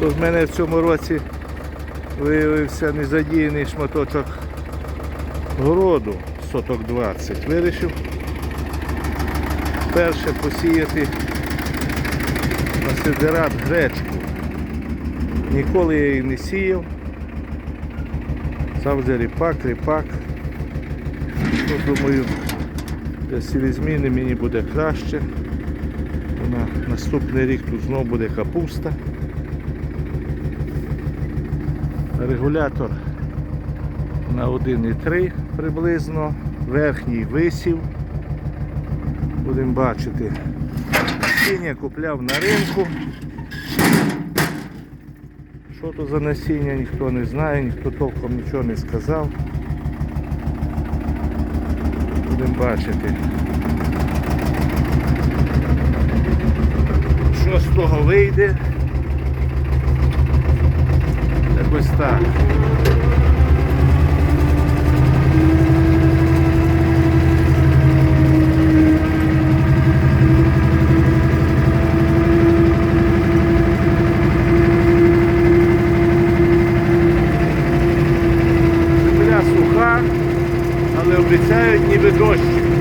То в мене в цьому році виявився незадіяний шматочок городу, соток 20. Вирішив перше посіяти на сидерат гречку. Ніколи я її не сіяв. Завжди ріпак, ріпак. Ну, думаю, для сілізміни мені буде краще. На наступний рік тут знову буде капуста. Регулятор на 1,3 приблизно. Верхній висів. Будемо бачити. Насіння купляв на ринку. Що то за насіння, ніхто не знає, ніхто толком нічого не сказав. Будемо бачити. Що з того вийде? Якось так. Земля суха, але обіцяють ніби дощик.